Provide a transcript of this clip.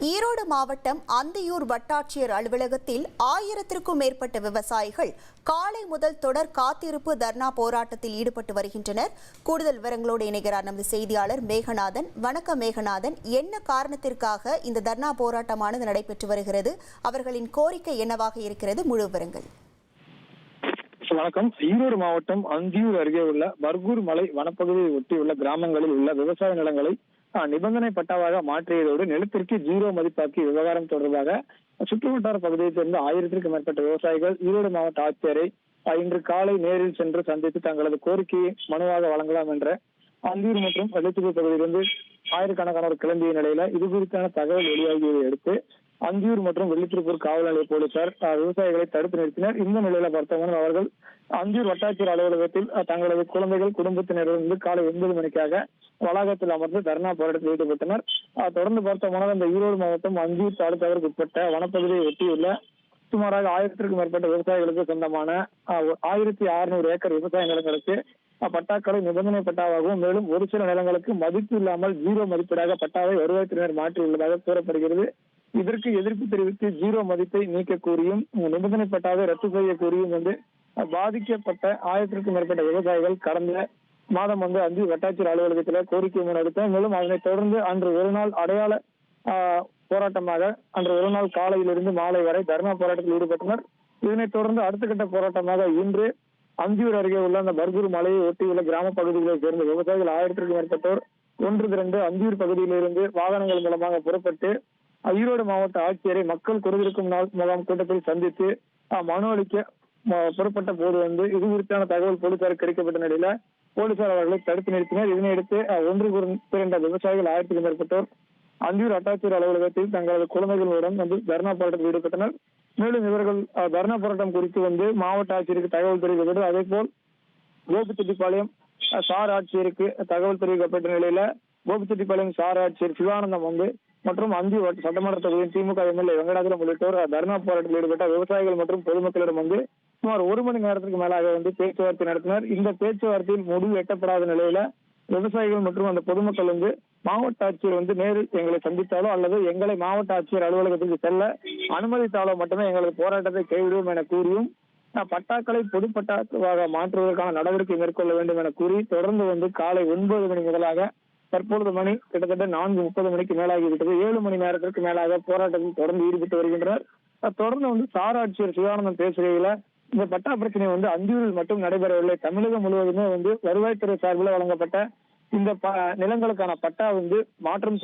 ஈரோடு மாவட்டம் அந்தியூர் வட்டாட்சியர் அலுவலகத்தில் ஆயிரத்திற்கும் மேற்பட்ட விவசாயிகள் காலை முதல் தொடர் காத்திருப்பு தர்ணா போராட்டத்தில் ஈடுபட்டு வருகின்றனர். கூடுதல் விவரங்களோடு இணைகிறார் நமது செய்தியாளர் மேகநாதன். வணக்கம் மேகநாதன். என்ன காரணத்திற்காக இந்த தர்ணா போராட்டமானது நடைபெற்று வருகிறது? அவர்களின் கோரிக்கை என்னவாக இருக்கிறது? முழு விவரங்கள். வணக்கம். ஈரோடு மாவட்டம் அந்தியூர் அருகே உள்ள பர்கூர் மலை வனப்பகுதியை ஒட்டியுள்ள கிராமங்களில் உள்ள விவசாய நிலங்களை நிபந்தனை பட்டாவாக மாற்றியதோடு நிலத்திற்கு ஜீரோ மதிப்பாக்கி விவகாரம் தொடர்பாக சுற்றுவட்டார பகுதியைச் சேர்ந்த ஆயிரத்திற்கும் மேற்பட்ட விவசாயிகள் ஈரோடு மாவட்ட ஆட்சியரை இன்று காலை நேரில் சென்று சந்தித்து தங்களது கோரிக்கையை மனுவாக வழங்கலாம் என்ற அந்தியூர் மற்றும் வெள்ளத்துக்கு பகுதியிலிருந்து ஆயிரக்கணக்கானோர் கிளம்பிய நிலையில இது குறித்தான தகவல் வெளியாகியதை அடுத்து அந்தியூர் மற்றும் வெள்ளித்திருப்பூர் காவல் நிலைய போலீசார் விவசாயிகளை தடுத்து நிறுத்தினர். இந்த நிலையில பார்த்தவங்க அவர்கள் அந்தியூர் வட்டாட்சியர் அலுவலகத்தில் தங்களது குழந்தைகள் குடும்பத்தினரிலிருந்து காலை ஒன்பது மணிக்காக வளாகத்தில் அமர்ந்து தர்ணா போராட்டத்தில் ஈடுபட்டனர். தொடர்ந்து தொடர்ந்து பார்த்தோம்னா இந்த ஈரோடு மாவட்டம் அந்தியூர் தாலுகாவிற்கு உட்பட்ட வனப்பகுதியை ஒட்டியுள்ள சுமாராக ஆயிரத்திற்கும் மேற்பட்ட விவசாயிகளுக்கு சொந்தமான ஆயிரத்தி அறுநூறு ஏக்கர் விவசாய நிலங்களுக்கு பட்டாக்களை நிபந்தனை பட்டாவாகவும் மேலும் ஒரு சில நிலங்களுக்கு மதிப்பு இல்லாமல் ஜீரோ மதிப்பீடாக பட்டாவை வருவாய்த்துறையினர் மாற்றியுள்ளதாக கூறப்படுகிறது. இதற்கு எதிர்ப்பு தெரிவித்து ஜீரோ மதிப்பை நீக்க கோரியும் நிபந்தனை பட்டாவை ரத்து செய்ய கோரியும் வந்து பாதிக்கப்பட்ட ஆயிரத்திற்கும் மேற்பட்ட விவசாயிகள் கடந்த மாதம் வந்து அஞ்சு வட்டாட்சியர் அலுவலகத்தில் கோரிக்கை மனு அளித்தோம் மேலும் அதனைத் தொடர்ந்து அன்று ஒரு நாள் அடையாள போராட்டமாக அன்று ஒரு நாள் காலையிலிருந்து மாலை வரை தர்ணா போராட்டத்தில் ஈடுபட்டனர். இதனைத் தொடர்ந்து அடுத்த கட்ட போராட்டமாக இன்று அந்தியூர் அருகே உள்ள அந்த பர்கூர் மலையை ஒட்டியுள்ள கிராம பகுதிகளைச் சேர்ந்த விவசாயிகள் ஆயிரத்திற்கும் மேற்பட்டோர் ஒன்று திரண்டு அந்தியூர் பகுதியிலிருந்து வாகனங்கள் மூலமாக புறப்பட்டு ஈரோடு மாவட்ட ஆட்சியரை மக்கள் குறைந்திருக்கும் நாள் முகாம் கூட்டத்தில் சந்தித்து மனு அளிக்க புறப்பட்ட போது வந்து இது குறித்தான தகவல் போலீசாருக்கு கிடைக்கப்பட்ட நிலையில போலீசார் அவர்களை தடுத்து நிறுத்தினர். இதனையடுத்து ஒன்று திரண்ட விவசாயிகள் ஆயிரத்துக்கும் மேற்பட்டோர் அந்தியூர் வட்டாட்சியர் அலுவலகத்தில் தங்களது குழந்தைகளுடன் வந்து தர்ணா போராட்டத்தில் ஈடுபட்டனர். மேலும் இவர்கள் அஹ், தர்ணா போராட்டம் குறித்து வந்து மாவட்ட ஆட்சியருக்கு தகவல் தெரிவிக்கப்பட்டது. அதே போல் கோபிச்செட்டிப்பாளையம் சார் ஆட்சியருக்கு தகவல் தெரிவிக்கப்பட்ட நிலையில கோபிச்செட்டிப்பாளையம் சார் ஆட்சியர் சிவானந்தம் வந்து மற்றும் அந்தி சட்டமன்ற தொகுதியின் திமுக எம்எல்ஏ வெங்கடாச்சலம் உள்ளிட்டோர் தர்ணா போராட்டத்தில் ஈடுபட்ட விவசாயிகள் மற்றும் பொதுமக்களிடம் வந்து சுமார் ஒரு மணி நேரத்துக்கு மேலாக வந்து பேச்சுவார்த்தை நடத்தினர். இந்த பேச்சுவார்த்தையில் முடிவு எட்டப்படாத நிலையில விவசாயிகள் மற்றும் அந்த பொதுமக்கள் வந்து மாவட்ட ஆட்சியர் வந்து நேரில் எங்களை சந்தித்தாலோ அல்லது எங்களை மாவட்ட ஆட்சியர் அலுவலகத்துக்கு செல்ல அனுமதித்தாலோ மட்டுமே எங்களது போராட்டத்தை கைவிடுவோம் என கூறியும் பட்டாக்களை பொது பட்டாவாக மாற்றுவதற்கான நடவடிக்கை மேற்கொள்ள வேண்டும் என கூறி தொடர்ந்து வந்து காலை ஒன்பது மணி முதலாக தற்பொழுது மணி கிட்டத்தட்ட நான்கு முப்பது மணிக்கு மேலாகிவிட்டது. ஏழு மணி நேரத்திற்கு மேலாக போராட்டத்தில் தொடர்ந்து ஈடுபட்டு வருகின்றனர். தொடர்ந்து வந்து சாராட்சியர் சிவானந்தம் பேசுகையில இந்த பட்டா பிரச்சனை வந்து அந்தியூரில் மட்டும் நடைபெறவில்லை. தமிழகம் முழுவதுமே வந்து வருவாய்த்துறை சார்பில் வழங்கப்பட்ட இந்த நிலங்களுக்கான பட்டா வந்து மாற்றம்